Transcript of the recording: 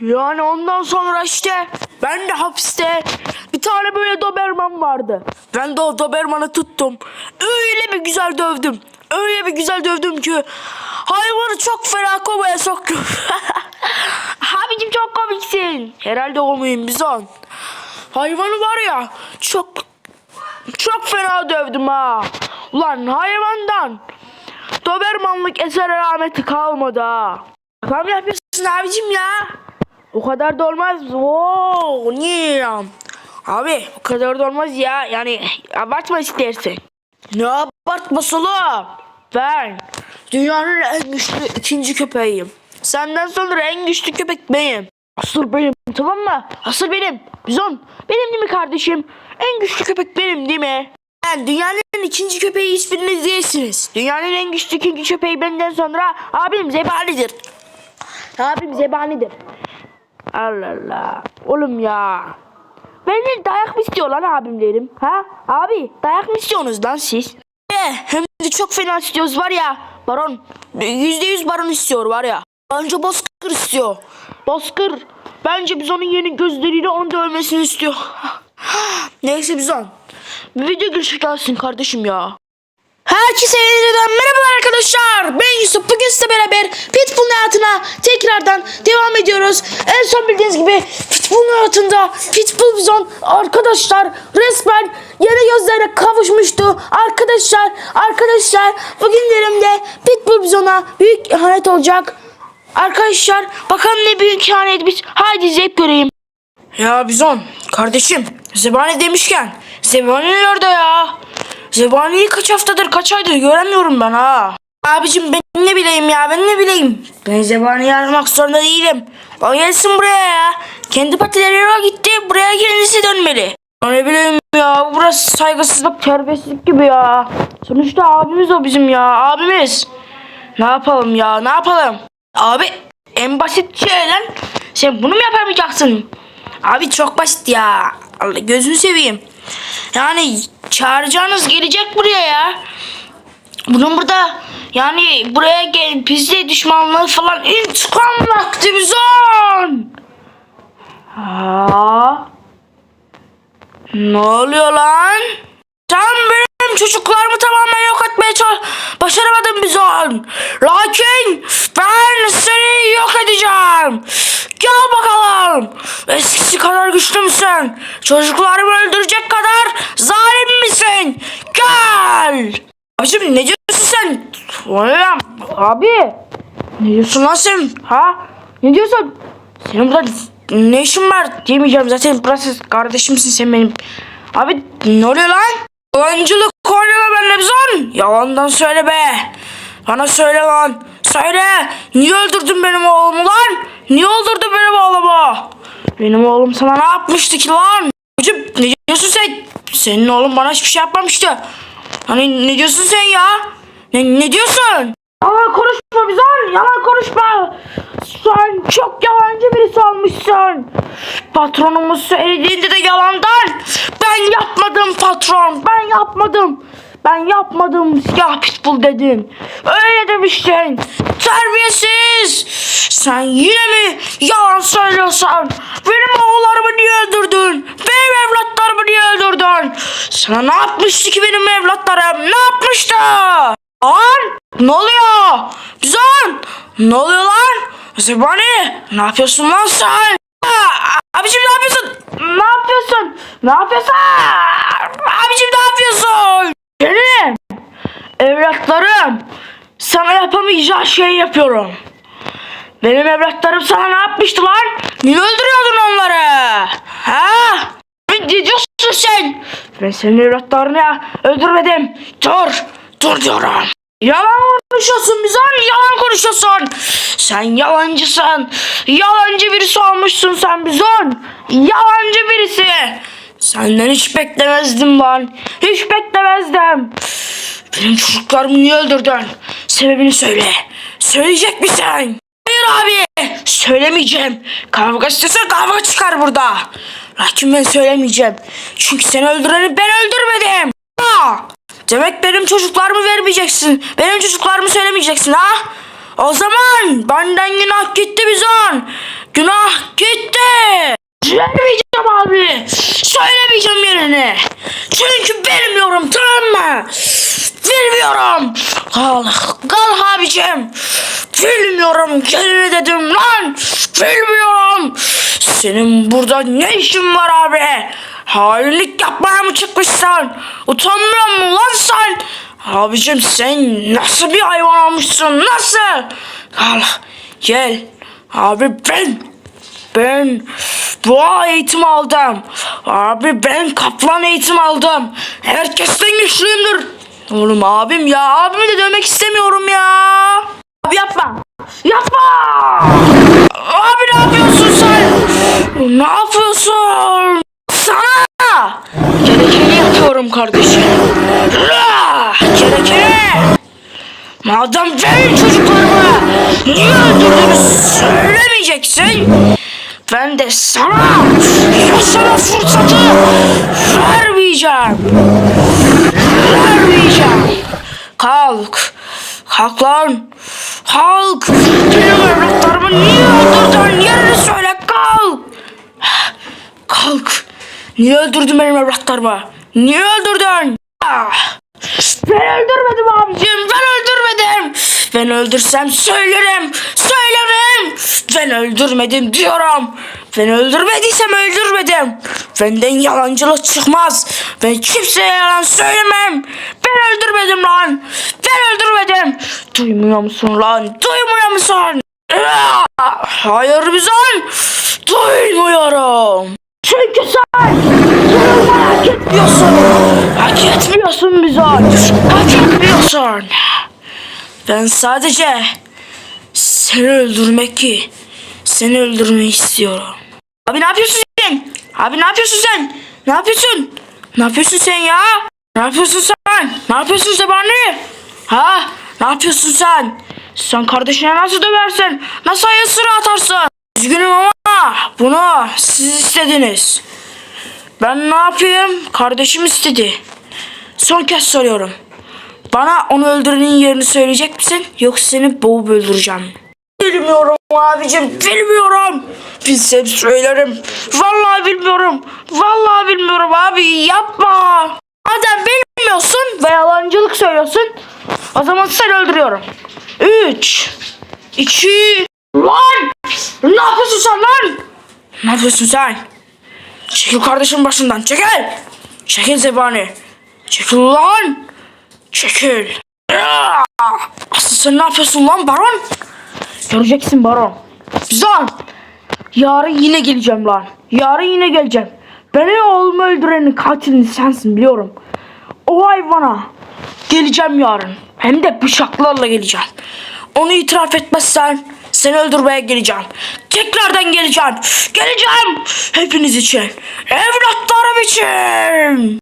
Yani ondan sonra işte ben de hapiste bir tane böyle Doberman vardı. Ben de o Doberman'ı tuttum. Öyle bir güzel dövdüm. Öyle bir güzel dövdüm ki hayvanı çok fena komaya soktum. Abicim çok komiksin. Herhalde olmayayım bizon. Hayvanı var ya çok çok fena dövdüm ha. Ulan hayvandan Dobermanlık eser alameti kalmadı ha. Mı yapıyorsun abicim ya? O kadar da olmaz. Oo, niye? Abi o kadar da olmaz ya. Yani abartma istersen. Ne abartması oğlum? Ben dünyanın en güçlü ikinci köpeğiyim. Senden sonra en güçlü köpek benim. Asıl benim tamam mı? Asıl benim. Bizon benim değil mi kardeşim? En güçlü köpek benim değil mi? Ben dünyanın ikinci köpeği hiçbiriniz değilsiniz. Dünyanın en güçlü ikinci köpeği benden sonra abim zebanidir. Abim zebanidir. Allah Allah. Oğlum ya. Benden dayak mı istiyor lan abimlerim? Ha? Abi dayak mı istiyorsunuz lan siz? E, hem de çok fena istiyoruz var ya. Baron. Yüzde yüz baron istiyor var ya. Bence Bozkır istiyor. Bozkır. Bence biz onun yeni gözleriyle onu da ölmesini istiyor. Neyse biz on. Bir video gelsin kardeşim ya. Herkese yeniden merhaba arkadaşlar. Ben Yusuf. Bugün sizle beraber Pitbull'un hayatına tekrardan devam ediyoruz. En son bildiğiniz gibi Pitbull'un hayatında Pitbull Bizon arkadaşlar resmen yeni gözlerine kavuşmuştu. Arkadaşlar, arkadaşlar bugünlerimde Pitbull Bizon'a büyük ihanet olacak. Arkadaşlar bakalım ne büyük ihanetmiş. Haydi izleyip göreyim. Ya Bizon kardeşim Zebani demişken Zebani nerede ya? Zebani'yi kaç haftadır kaç aydır göremiyorum ben ha. Abicim ben ne bileyim ya ben ne bileyim. Ben Zebani'yi aramak zorunda değilim. O gelsin buraya ya. Kendi patileriyle gitti buraya kendisi dönmeli. Ne bileyim ya burası saygısızlık terbiyesizlik gibi ya. Sonuçta abimiz o bizim ya abimiz. Ne yapalım ya ne yapalım? Abi en basit şey lan. Sen bunu mu yapamayacaksın? Abi çok basit ya. Allah gözünü seveyim. Yani çağıracağınız gelecek buraya ya. Bunun burada yani buraya gel bizde düşmanlığı falan intikam vakti bizon. Ha? Ne oluyor lan? Sen benim çocuklarımı tamamen yok etmeye başaramadın bizon. Lakin ben seni yok edeceğim. Gel bakalım. Eskisi kadar güçlü müsün? Çocuklarımı öldürecek kadar zalim misin? Gel. Abicim ne diyorsun sen? Abi. Ne diyorsun lan sen? Ha? Ne diyorsun? Senin burada ne işin var diyemeyeceğim zaten burası kardeşimsin sen benim. Abi ne oluyor lan? Yalancılık oynama benimle bizon. Yalandan söyle be. Bana söyle lan. Söyle. Niye öldürdün benim oğlumu lan? Niye öldürdün benim oğlumu? Benim oğlum sana ne yapmıştı ki lan? Ne diyorsun sen? Senin oğlun bana hiçbir şey yapmamıştı. Hani ne diyorsun sen ya? Ne, ne diyorsun? Yalan konuşma bizon. Yalan konuşma. Sen çok yalancı birisi olmuşsun. Patronumuz söylediğinde de yalandan. Ben yapmadım patron. Ben yapmadım. Ben yapmadım siyah pitbull dedin. Öyle demiştin. Terbiyesiz. Sen yine mi yalan söylüyorsun? Benim oğullarımı niye öldürdün? Benim evlatlarımı niye öldürdün? Sana ne yapmıştı ki benim evlatlarım? Ne yapmıştı? Lan ne oluyor? Bizon ne oluyor lan? Zebani ne yapıyorsun lan sen? Aa, Abicim ne yapıyorsun? Ne yapıyorsun? Ne yapıyorsun? Abicim ne yapıyorsun? Benim evlatlarım sana yapamayacağı şeyi yapıyorum. Benim evlatlarım sana ne yapmıştı lan? Niye öldürüyordun onları? Ha? Ne diyorsun sen? Ben senin evlatlarını öldürmedim. Dur, dur diyorum. Yalan konuşuyorsun Bizon, yalan konuşuyorsun. Sen yalancısın. Yalancı birisi olmuşsun sen Bizon. Yalancı birisi. Senden hiç beklemezdim lan. Hiç beklemezdim. Benim çocuklarımı niye öldürdün? Sebebini söyle. Söyleyecek misin? Hayır abi. Söylemeyeceğim. Kavga istiyorsan kavga çıkar burada. Lakin ben söylemeyeceğim. Çünkü seni öldüreni ben öldürmedim. Ha! Demek benim çocuklarımı vermeyeceksin. Benim çocuklarımı söylemeyeceksin ha? O zaman benden günah gitti bizon. Günah gitti. Söylemeyeceğim abi. Söylemeyeceğim yerini. Çünkü benim yorum tamam mı? Bilmiyorum gelini dedim lan. Bilmiyorum. Senin burada ne işin var abi? Hainlik yapmaya mı çıkmışsın? Utanmıyor musun lan sen? Abicim sen nasıl bir hayvan olmuşsun? Nasıl? Al gel. Abi ben ben boğa eğitim aldım. Abi ben kaplan eğitim aldım. Herkesten güçlüyümdür. Oğlum abim ya abimi de dövmek istemiyorum ya. Abi yapma. Yapma. Abi ne yapıyorsun sen? Ne yapıyorsun? Sana. Gerekeni yapıyorum kardeşim. Gerekeni. Madem benim çocuklarımı niye öldürdüğünü söylemeyeceksin. Ben de sana yaşama fırsatı vermeyeceğim. Vermeyeceğim. Kalk. Kalk lan. Kalk. Benim evlatlarımı niye öldürdün? Yerini söyle. Kalk. Kalk. Niye öldürdün benim evlatlarımı? Niye öldürdün? Ben öldürmedim abicim. Ben öldürmedim. Ben öldürsem söylerim. Söylerim. Ben öldürmedim diyorum. Ben öldürmediysem öldürmedim. Benden yalancılık çıkmaz. Ben kimseye yalan söylemem. Öldürmedim lan. Ben öldürmedim. Duymuyor musun lan? Duymuyor musun? Hayır bizon. Duymuyorum. Çünkü sen yorulmayı hak etmiyorsun. Hak etmiyorsun bizi. Hak etmiyorsun. Ben sadece seni öldürmek ki seni öldürmeyi istiyorum. Abi ne yapıyorsun sen? Abi ne yapıyorsun sen? Ne yapıyorsun? Ne yapıyorsun sen ya? Ne yapıyorsun sen? Ne yapıyorsun Zebani? Ha? Ne yapıyorsun sen? Sen kardeşine nasıl döversin? Nasıl ayı sıra atarsın? Üzgünüm ama bunu siz istediniz. Ben ne yapayım? Kardeşim istedi. Son kez soruyorum. Bana onu öldürenin yerini söyleyecek misin? Yoksa seni boğup öldüreceğim. Bilmiyorum abicim, bilmiyorum. Bilsem söylerim. Vallahi bilmiyorum. Vallahi bilmiyorum abi, yapma. Madem bilmiyorsun ve yalancılık söylüyorsun, o zaman seni öldürüyorum. Üç, iki, lan! Ne yapıyorsun sen lan? Ne yapıyorsun sen? Çekil kardeşim başından, çekil! Çekil Zebani. Çekil lan! Çekil. Aslı sen ne yapıyorsun lan baron? Göreceksin baron. Bizon. Yarın yine geleceğim lan. Yarın yine geleceğim. Beni oğlumu öldürenin katilini sensin biliyorum. O hayvana geleceğim yarın. Hem de bıçaklarla geleceğim. Onu itiraf etmezsen seni öldürmeye geleceğim. Tekrardan geleceğim. Geleceğim. Hepiniz için. Evlatlarım için.